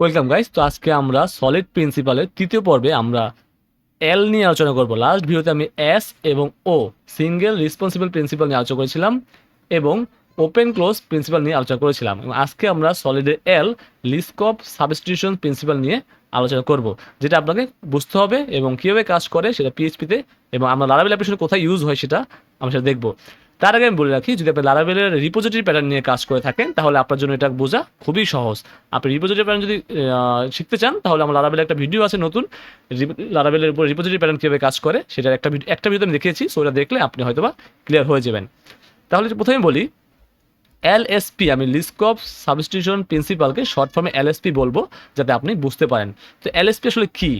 Welcome guys তো আজকে আমরা সলিড প্রিন্সিপালের তৃতীয় পর্বে আমরা এল নিয়ে আলোচনা করব। লাস্ট ভিডিওতে আমি এস এবং ও সিঙ্গেল রেসপন্সিবল প্রিন্সিপাল নিয়ে আলোচনা করেছিলাম এবং ওপেন ক্লোজ প্রিন্সিপাল নিয়ে আলোচনা করেছিলাম। আজকে আমরা সলিডের এল লিস্কপ সাবস্টিটিউশন প্রিন্সিপাল নিয়ে আলোচনা করব, যেটা আপনাকে বুঝতে হবে এবং কীভাবে কাজ করে সেটা পিএইচপিতে এবং আমরা লারাবেল অ্যাপ্লিকেশন কোথায় ইউজ হয় সেটা আমরা সেটা দেখব। তার আগে আমি বলে রাখি, যদি আপনি লারাবেলের রিপোজিটরি প্যাটার্ন নিয়ে কাজ করে থাকেন, তাহলে আপনার জন্য এটা বোঝা খুবই সহজ। আপনি রিপোজিটরি প্যাটার্ন যদি শিখতে চান, তাহলে আমার লারাবেলের একটা ভিডিও আছে নতুন। লারাবেলের উপর রিপোজিটরি প্যাটার্ন কীভাবে কাজ করে, সেটার একটা ভিডিও একটা ভিডিও আমি দেখিয়েছি সো ওটা দেখলে আপনি হয়তোবা ক্লিয়ার হয়ে যাবেন। তাহলে প্রথমে বলি এল এলএসপি আমি লিস্ক অফ সাবস্টিটিউশন প্রিন্সিপালকে শর্ট ফর্মে এল এলএসপি বলব, যাতে আপনি বুঝতে পারেন। তো এল এলএসপি আসলে কি?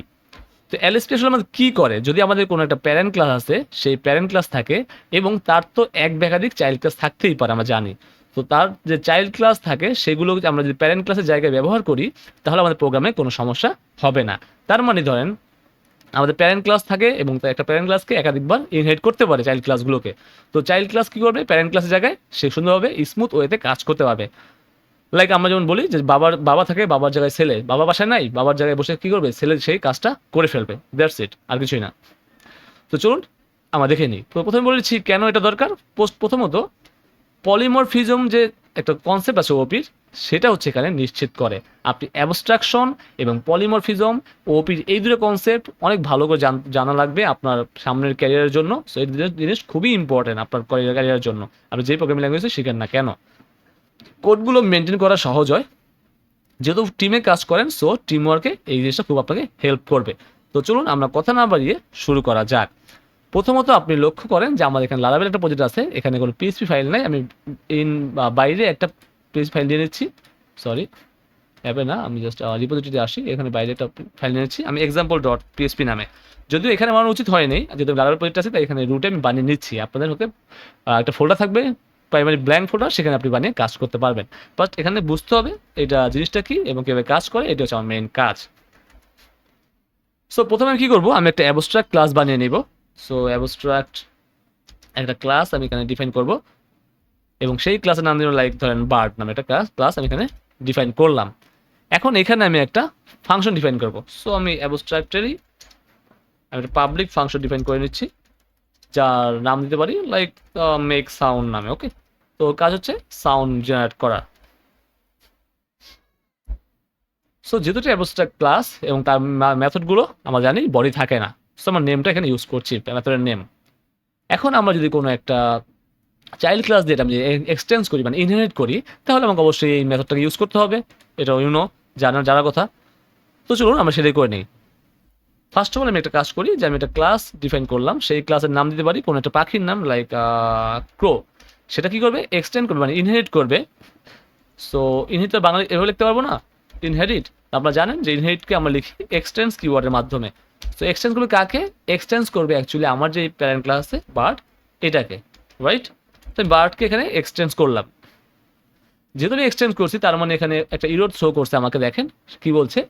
তো এলএসপি আসলে আমাদের কী করে? যদি আমাদের কোনো একটা প্যারেন্ট ক্লাস আছে, সেই প্যারেন্ট ক্লাস থাকে এবং তার তো এক বেকাধিক চাইল্ড ক্লাস থাকতেই পারে, আমরা জানি। তো তার যে চাইল্ড ক্লাস থাকে, সেগুলো আমরা যদি প্যারেন্ট ক্লাসের জায়গায় ব্যবহার করি, তাহলে আমাদের প্রোগ্রামে কোনো সমস্যা হবে না। তার মানে ধরেন, আমাদের প্যারেন্ট ক্লাস থাকে এবং তার একটা প্যারেন্ট ক্লাসকে একাধিকবার ইনহেরিট করতে পারে চাইল্ড ক্লাসগুলোকে তো চাইল্ড ক্লাস কী করবে? প্যারেন্ট ক্লাসের জায়গায় সে সুন্দরভাবে স্মুথ ওয়েতে কাজ করতে পারবে। লাইক আমরা যেমন বলি যে বাবার, বাবা থাকে, বাবার জায়গায় ছেলে। বাবা বাসায় নাই, বাবার জায়গায় বসে কি করবে? ছেলে সেই কাজটা করে ফেলবে। দ্যাটস ইট আর কিছুই না। তো চলুন, আমরা দেখে নিই। তো প্রথমে বলেছি কেন এটা দরকার? প্রথমত পলিমরফিজম যে একটা কনসেপ্ট আছে ওপির সেটা হচ্ছে এখানে নিশ্চিত করে। আপনি অ্যাবস্ট্রাকশন এবং পলিমরফিজম ওপির এই দুটো কনসেপ্ট অনেক ভালো করে জান- লাগবে আপনার সামনের ক্যারিয়ারের জন্য। সো এই দুটো জিনিস খুবই ইম্পর্টেন্ট আপনার ক্যারিয়ারের জন্য। আপনি যে প্রোগ্রামিং ল্যাঙ্গুয়েজে শিখেন না কেন? কোডগুলো মেনটেন করা সহজ হয়। যেহেতু টিমে কাজ করেন সো টিম ওয়ার্কে এই জিনিসটা খুব আপনাকে হেল্প করবে। তো চলুন আমরা কথা না বাড়িয়ে শুরু করা যাক। প্রথমত আপনি লক্ষ্য করেন যে আমাদের এখানে লারাবেল একটা প্রজেক্ট আছে। এখানে কোনো পিএসপি ফাইল নাই। আমি ইন বাইরে একটা পিএসপি ফাইল নিয়ে নিচ্ছি। সরি অ্যাপে না, আমি জাস্ট রিপোজিটরিতে আসি। এখানে বাইরে একটা ফাইল নিচ্ছি। আমি এক্সাম্পল ডট পিএসপি নামে। যদিও এখানে বানানো উচিত হয়নি। যেহেতু লারাবেল প্রজেক্ট আছে, তাই এখানে রুটে আমি বানিয়ে নিচ্ছি। আপনাদের হতে একটা ফোল্ডার থাকবে। প্রাইমারি ব্ল্যাঙ্ক ফোল্ডার সেখানে আপনি বানিয়ে কাজ করতে পারবেন। বাট এখানে বুঝতে হবে এটা জিনিসটা কি এবং কীভাবে কাজ করে, এটা হচ্ছে আমার মেইন কাজ। সো প্রথমে আমি কী করব? আমি একটা অ্যাবস্ট্রাক্ট ক্লাস বানিয়ে নিব। সো অ্যাবস্ট্রাক্ট একটা ক্লাস আমি এখানে ডিফাইন করব। এবং সেই ক্লাসের নাম দিল লাইক ধরেন বার্ড নামে একটা ক্লাস ক্লাস আমি এখানে ডিফাইন করলাম। এখন এখানে আমি একটা ফাংশন ডিফাইন করব। সো আমি অ্যাবস্ট্রাক্টেরই আমি একটা পাবলিক ফাংশন ডিফাইন করে নিচ্ছি, যার নাম দিতে পারি লাইক মেক সাউন্ড নামে ওকে তো কাজ হচ্ছে সাউন্ড জেনারেট করা। সো যেহেতু এটা অ্যাবস্ট্রাক্ট ক্লাস এবং তার মেথডগুলো আমরা জানি বডি থাকে না। সো আমার নেমটা এখানে ইউজ করছি মেথডের নেম এখন আমরা যদি কোনো একটা চাইল্ড ক্লাস দিয়ে আমি এক্সটেন্স করি মানে ইনহেরিট করি, তাহলে আমাকে অবশ্যই এই মেথডটাকে ইউজ করতে হবে। এটা ইউনো জানার জানার কথা। তো চলুন, আমরা সেটাই করে নিই। ফার্স্ট অফ অল আমি একটা কাজ করি যে আমি একটা ক্লাস ডিফাইন করলাম। সেই ক্লাসের নাম দিতে পারি, কোনো একটা পাখির নাম লাইক ক্রো সেটা কি করবে? এক্সটেন্ড করবে মানে ইনহেরিট করবে। সো ইনহেরিট তো বাংলা এভাবে লিখতে পারব না? ইনহেরিট আপনারা জানেন যে ইনহেরিটকে আমরা লিখি এক্সটেন্স কিওয়ার্ডের মাধ্যমে। সো এক্সটেন্স করবে কাকে? এক্সটেন্স করবে অ্যাকচুয়ালি আমার যে প্যারেন্ট ক্লাস বার্ড এটাকে রাইট তো আমি বার্ডকে এখানে এক্সটেন্স করলাম। যেহেতু আমি এক্সটেন্স করছি, তার মানে এখানে একটা ইরোড শো করছে আমাকে, দেখেন, কি বলছে?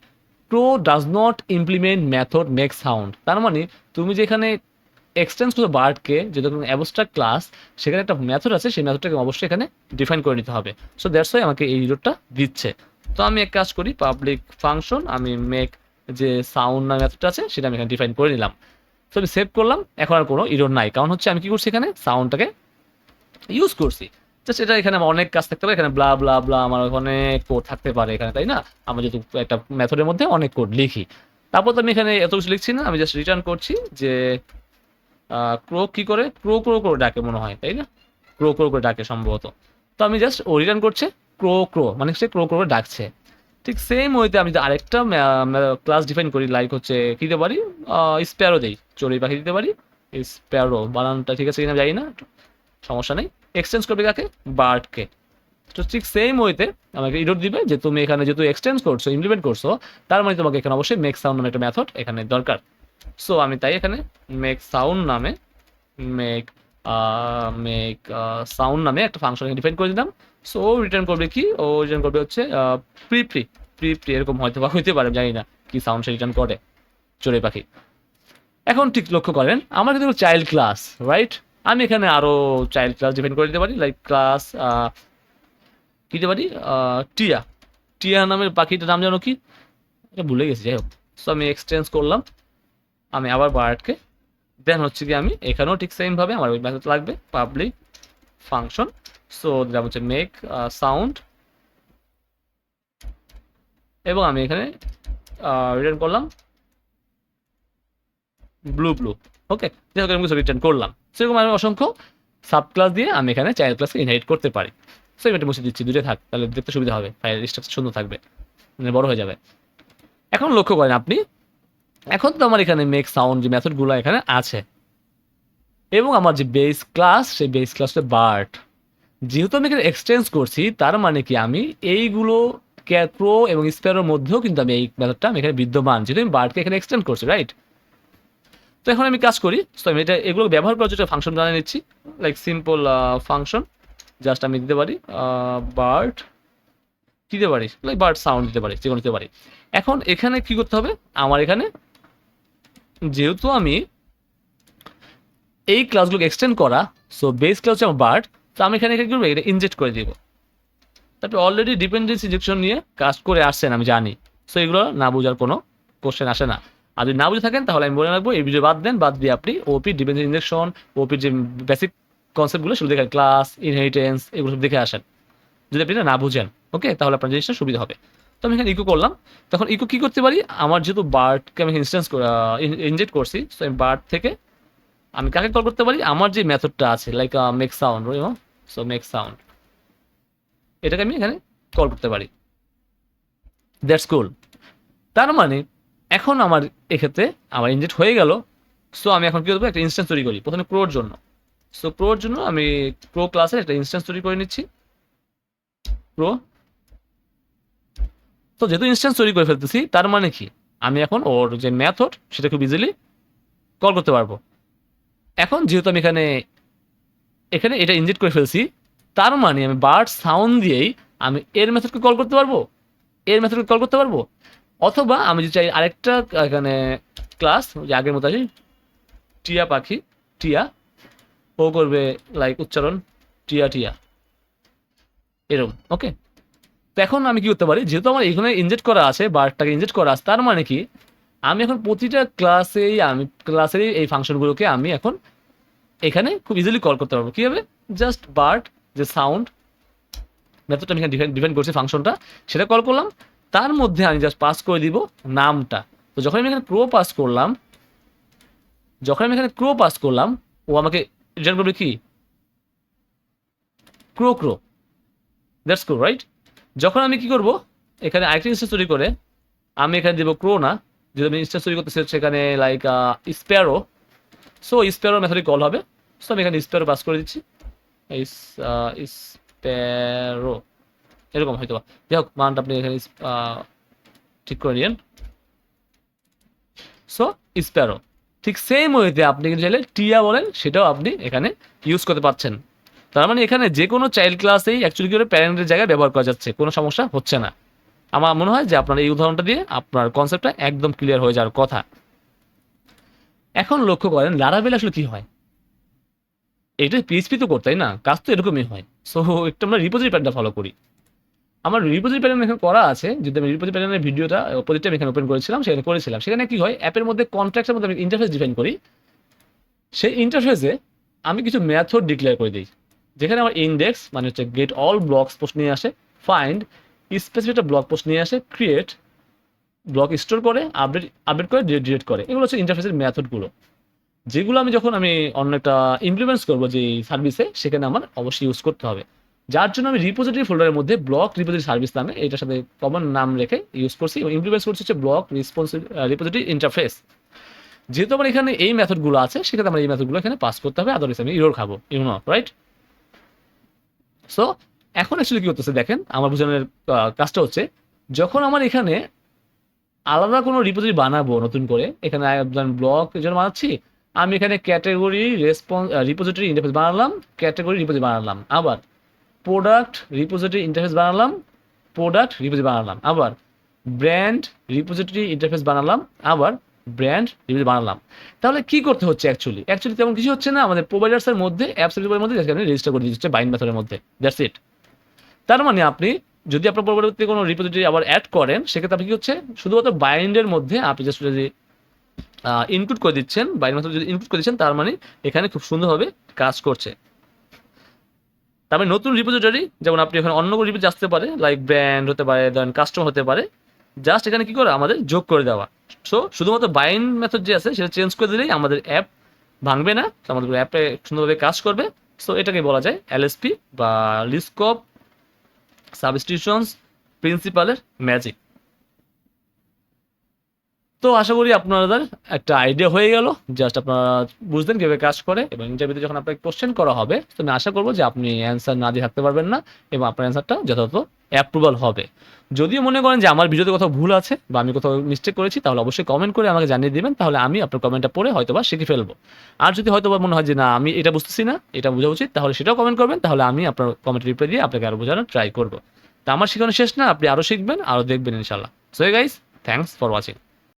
Pro does not implement method make sound তার মানে তুমি যেখানে এক্সটেন্স করছ বার্ডকে যেহেতু অ্যাবস্ট্রাক্ট ক্লাস সেখানে একটা মেথড আছে, সেই মেথডটাকে অবশ্যই এখানে ডিফাইন করে নিতে হবে। সো দ্যাটস ওয়াই আমাকে এই ইরোডটা দিচ্ছে। তো আমি এক কাজ করি পাবলিক ফাংশন আমি মেক যে সাউন্ড না মেথডটা আছে, সেটা আমি এখানে ডিফাইন করে নিলাম। তো আমি সেভ করলাম, এখন আর কোনো ইরোড নাই। কারণ হচ্ছে, আমি কি করছি এখানে? সাউন্ডটাকে ইউজ করছি। জাস্ট এটা এখানে আমার অনেক কাজ থাকতে পারে, এখানে ব্লা ব্লা ব্লা আমার অনেক কোড থাকতে পারে এখানে, তাই না? আমরা যেহেতু একটা মেথডের মধ্যে অনেক কোড লিখি। তারপর তো আমি এখানে এত কিছু লিখছি না, আমি জাস্ট রিটার্ন করছি যে ক্রো কি করে? ক্রো ক্রো করে ডাকে মনে হয়, তাই না? ক্রো ক্রো করে ডাকে সম্ভবত। তো আমি জাস্ট ও রিটার্ন করছে, ক্রো ক্রো মানে সে ক্রো ক্রো করে ডাকছে। ঠিক সেম ওইতে আমি আরেকটা ক্লাস ডিফাইন করি লাইক হচ্ছে, কী দিতে পারি? স্প্যারো দেই, চড়ুই পাখি দিতে পারি স্প্যারো বানানটা ঠিক আছে কিনা জানি না, সমস্যা নেই। এক্সচেঞ্জ করবে কাকে? বার্ডকে। তো ঠিক সেম ওয়েতে আমাকে ইডোট দিবে যে তুমি এখানে যেহেতু এক্সটেন্স করছ ইমপ্লিমেন্ট করছ, তার মানে তোমাকে এখানে অবশ্যই মেক সাউন্ড একটা মেথড এখানে দরকার। সো আমি তাই এখানে মেক সাউন্ড নামে মেক মেক সাউন্ড নামে একটা ফাংশন ডিফাইন করে দিলাম। সো ও রিটার্ন করবে কি? ও রিটার্ন করবে হচ্ছে প্রি প্রি প্রি প্রি এরকম হয়তো বা হইতে পারে জানি না কি সাউন্ড সে রিটার্ন করে চড়ে পাখি। এখন ঠিক লক্ষ্য করেন, আমার কিন্তু চাইল্ড ক্লাস রাইট আমি এখানে আরও চাইল্ড ক্লাস ডিফাইন করে দিতে পারি লাইক ক্লাস কী দিতে পারি? টিয়া। টিয়া নামের পাখিটার নাম জানো কি? এটা ভুলে গেছি, যাই হোক। সো আমি এক্সচেঞ্জ করলাম। আমি আবার বার্ডকে দেন হচ্ছে কি আমি এখানেও ঠিক সেমভাবে আমার ওই মেথড লাগবে পাবলিক ফাংশন সো দিলাম হচ্ছে মেক সাউন্ড এবং আমি এখানে রিটার্ন করলাম ব্লু ব্লু ওকে যাই হোক আমি কিছু রিটার্ন করলাম। সেরকম আমি অসংখ্য সাব ক্লাস দিয়ে আমি এখানে চাইল্ড ক্লাসকে ইনহাইট করতে পারি। সো এটা মুছে দিচ্ছি দুটোই থাক, তাহলে দেখতে সুবিধা হবে ফাইল স্ট্রাকচার সুন্দর থাকবে মানে বড় হয়ে যাবে। এখন লক্ষ্য করেন আপনি এখন তো আমার এখানে মেক সাউন্ড যে মেথডগুলো এখানে আছে। এবং আমার যে বেস ক্লাস সেই বেস ক্লাসটা বার্ট যেহেতু আমি এখানে এক্সচেঞ্জ করছি, তার মানে কি আমি এইগুলো ক্যাপ্রো এবং স্প্যারোর মধ্যেও কিন্তু আমি এই মেথডটা আমি এখানে বিদ্যমান। যেহেতু আমি বার্টকে এখানে এক্সটেন্ড করছি রাইট তো এখন আমি কাজ করি। তো আমি এটা, এগুলো ব্যবহার করার জন্য ফাংশন জানিয়ে নিচ্ছি। লাইক সিম্পল ফাংশন জাস্ট আমি দিতে পারি বার্ট দিতে পারি লাইক বার্ট সাউন্ড দিতে পারি যে কোনো দিতে পারি। এখন এখানে কি করতে হবে? আমার এখানে যেহেতু আমি এই ক্লাসগুলোকে এক্সটেন্ড করা সো বেস ক্লাস হচ্ছে আমার বার্ট তো আমি এখানে কি করব? এটা ইনজেক্ট করে দিব। তারপরে অলরেডি ডিপেন্ডেন্সি ইনজেকশন নিয়ে কাজ করে আসছেন, আমি জানি। সো এগুলো না বোঝার কোনো কোশ্চেন আসে না। আর যদি না বুঝে থাকেন, তাহলে আমি বলে রাখব, এই ভিডিও বাদ দেন, বাদ দিয়ে আপনি ওপি ডিপেন্ডেন্সি ইনজেকশন ওপির যে বেসিক কনসেপ্টগুলো সেগুলো দেখেন ক্লাস ইনহেরিটেন্স এগুলো সব দেখে আসেন। যদি আপনি না বুঝেন ওকে তাহলে আপনার জিনিসটা সুবিধা হবে। তো আমি এখানে ইকো করলাম। তখন ইকো কি করতে পারি? আমার যেহেতু বার্ডকে আমি ইনস্টেন্স ইনজেক্ট করছি সো আমি বার্ড থেকে আমি কাকে কল করতে পারি? আমার যে মেথডটা আছে like make sound so make sound এটাকে আমি এখানে কল করতে পারি। দ্যাটস কুল তার মানে এখন আমার এক্ষেত্রে আমার ইনজেক্ট হয়ে গেল। সো আমি এখন কি করব? একটা ইনস্ট্যান্স তৈরি করি, প্রথমে প্রোর জন্য। সো প্রোর জন্য আমি প্রো ক্লাসে একটা ইনস্ট্যান্স তৈরি করে নিচ্ছি। প্রো তো যেহেতু ইনস্ট্যান্স তৈরি করে ফেলতেছি, তার মানে কি? আমি এখন ওর যে মেথড সেটা খুব ইজিলি কল করতে পারব। এখন যেহেতু আমি এখানে এখানে এটা ইনজেক্ট করে ফেলছি, তার মানে আমি বার্ড সাউন্ড দিয়েই আমি এর মেথডকে কল করতে পারব? এর মেথডকে কল করতে পারব? অথবা আমি যদি চাই আরেকটা, এখানে ক্লাস যে আগের মতো আছে, টিয়া পাখি, টিয়া, ও করবে লাইক উচ্চারণ, টিয়া টিয়া। এরকম ওকে এখন আমি কি করতে পারি? যেহেতু আমার এখানে ইনজেক্ট করা আছে বার্ডটাকে ইনজেক্ট করা আছে, তার মানে কি? আমি এখন প্রতিটা ক্লাসেই আমি ক্লাসেরই এই ফাংশনগুলোকে আমি এখন এখানে খুব ইজিলি কল করতে পারব। কীভাবে জাস্ট বার্ড যে সাউন্ড মেথডটা আমি এখানে ডিফাইন করছি ফাংশনটা সেটা কল করলাম। তার মধ্যে আমি জাস্ট পাস করে দিব নামটা। তো যখন আমি এখানে ক্রো পাস করলাম, যখন আমি এখানে ক্রো পাস করলাম, ও আমাকে রিটার্ন করবে কি? ক্রো ক্রো দ্যাটস ক্রো রাইট যখন আমি কি করব? এখানে আরেকটা ইনস্টেন্স তৈরি করে, আমি এখানে দেবো ক্রো না যদি আমি ইনস্টেন্স তৈরি করতেছি এখানে লাইক স্প্যারো সো স্প্যারো মেথডে কল হবে। সো আমি এখানে স্প্যারো পাস করে দিচ্ছি। স্প্যারো এরকম হয়তো যাই হোক, মানটা আপনি এখানে ঠিক করে নিন সো স্প্যারো ঠিক সেম ওয়েতে আপনি কিন্তু চাইলে টিয়া বলেন, সেটাও আপনি এখানে ইউজ করতে পারছেন। তার মানে এখানে যে কোনো চাইল্ড ক্লাসেই অ্যাকচুয়ালি করে প্যারেন্টের জায়গায় ব্যবহার করা যাচ্ছে? কোনো সমস্যা হচ্ছে না। আমার মনে হয় যে আপনার এই উদাহরণটা দিয়ে আপনার কনসেপ্টটা একদম ক্লিয়ার হয়ে যাওয়ার কথা। এখন লক্ষ্য করেন লারাবেল আসলে কি হয়? এটা পিএইচপি তো করতে তাই না, কাজ তো এরকমই হয়। সো একটু আমরা রিপোজিটরি প্যাটার্নটা ফলো করি। আমার রিপোজিটরি প্যাটার্ন এখানে করা আছে, যদি আমি রিপোজিটরি প্যাটার্নের ভিডিওটা প্রজেক্টটা আমি এখানে ওপেন করেছিলাম, সেখানে করেছিলাম। সেখানে কি হয়? অ্যাপের মধ্যে কন্ট্রাক্টের মধ্যে আমি ইন্টারফেস ডিফাইন করি। সেই ইন্টারফেসে আমি কিছু মেথড ডিক্লেয়ার করে দিই। যেখানে আমার ইন্ডেক্স মানে হচ্ছে গেট অল ব্লকস পোস্ট নিয়ে আসে ফাইন্ড স্পেসিফিক একটা ব্লক পোস্ট নিয়ে আসে ক্রিয়েট ব্লক স্টোর করে আপডেট আপডেট করে ডিলিট করে। এগুলো হচ্ছে ইন্টারফেসের মেথডগুলো যেগুলো আমি যখন আমি অন্য একটা ইমপ্লিমেন্টস করব যে সার্ভিসে সেখানে আমার অবশ্যই ইউজ করতে হবে। যার জন্য আমি রিপোজিটরি ফোল্ডারের মধ্যে ব্লক রিপোজিটরি সার্ভিস নামে এটার সাথে কমন নাম রেখে ইউজ করছি এবং ইমপ্লিমেন্টস করছি হচ্ছে ব্লক রেসপন্সিভ রিপোজিটরি ইন্টারফেস যেহেতু আমার এখানে এই মেথডগুলো আছে সেখানে আমার এই মেথডগুলো এখানে পাস করতে হবে আদারওয়াইজ আমি ইউরোর খাব। ইউনো রাইট সো এখন অ্যাকচুয়ালি কি করতেছে দেখেন, আমার বোঝানোর কাজটা হচ্ছে, যখন আমার এখানে আলাদা কোনো রিপোজিটরি বানাবো নতুন করে, এখানে ব্লক জন্য বানাচ্ছি, আমি এখানে ক্যাটাগরি রেসপন্স রিপোজিটরি ইন্টারফেস বানালাম ক্যাটাগরি রিপোজিটরি বানালাম, আবার প্রোডাক্ট রিপোজিটরি ইন্টারফেস বানালাম প্রোডাক্ট রিপোজিটরি বানালাম, আবার ব্র্যান্ড রিপোজিটরি ইন্টারফেস বানালাম, আবার ব্র্যান্ড রিভিউ বানালাম। তাহলে কি করতে হচ্ছে অ্যাকচুয়ালি অ্যাকচুয়ালি তেমন কিছু হচ্ছে না, আমাদের প্রোভাইডার্সের মধ্যে অ্যাপস সার্ভিসের মধ্যে যেখানে রেজিস্টার করে দিচ্ছে বাইন মেথডের মধ্যে। দ্যাটস ইট তার মানে আপনি যদি আপনার পরবর্তীতে কোনো রিপোজিটরি আবার অ্যাড করেন, সেক্ষেত্রে আপনি কি হচ্ছে, শুধুমাত্র বাইন্ডের মধ্যে আপনি জাস্ট যদি ইনক্লুড করে দিচ্ছেন বাইন্ড মেথড যদি ইনক্লুড করে দিচ্ছেন, তার মানে এখানে খুব সুন্দরভাবে কাজ করছে। তারপরে নতুন রিপোজিটরি যেমন আপনি এখানে অন্য কোনো রিপোজিটরি আসতে পারে লাইক ব্র্যান্ড হতে পারে দেন কাস্টমার হতে পারে জাস্ট এখানে কি করে? আমাদের যোগ করে দেওয়া। সো শুধুমাত্র বাইন্ড মেথড যে আছে, সেটা চেঞ্জ করে দিলেই আমাদের অ্যাপ ভাঙবে না। আমাদের অ্যাপে সুন্দরভাবে কাজ করবে। সো এটাকে বলা যায় এলএসপি বা লিস্কপ সাবস্টিটিউশনস প্রিন্সিপালের ম্যাজিক তো আশা করি আপনাদের একটা আইডিয়া হয়ে গেল। জাস্ট আপনারা বুঝলেন কীভাবে কাজ করে এবং ইন্টারভিউতে যখন আপনাকে কোশ্চেন করা হবে, তো আমি আশা করব যে আপনি অ্যান্সার না দিয়ে থাকতে পারবেন না এবং আপনার অ্যান্সারটা যথাযথ অ্যাপ্রুভাল হবে। যদিও মনে করেন যে আমার ভিডিওতে কোথাও ভুল আছে বা আমি কোথাও মিস্টেক করেছি, তাহলে অবশ্যই কমেন্ট করে আমাকে জানিয়ে দেবেন, তাহলে আমি আপনার কমেন্টটা পড়ে হয়তোবা শিখে ফেলব। আর যদি হয়তো বা মনে হয় যে না, আমি এটা বুঝতেছি না, এটা বোঝা উচিত, তাহলে সেটাও কমেন্ট করবেন, তাহলে আমি আপনার কমেন্ট রিপ্লাই দিয়ে আপনাকে আরও বোঝানোর ট্রাই করব। তা আমার শেখানো শেষ না, আপনি আরও শিখবেন আরও দেখবেন ইনশাল্লাহ so guys thanks for watching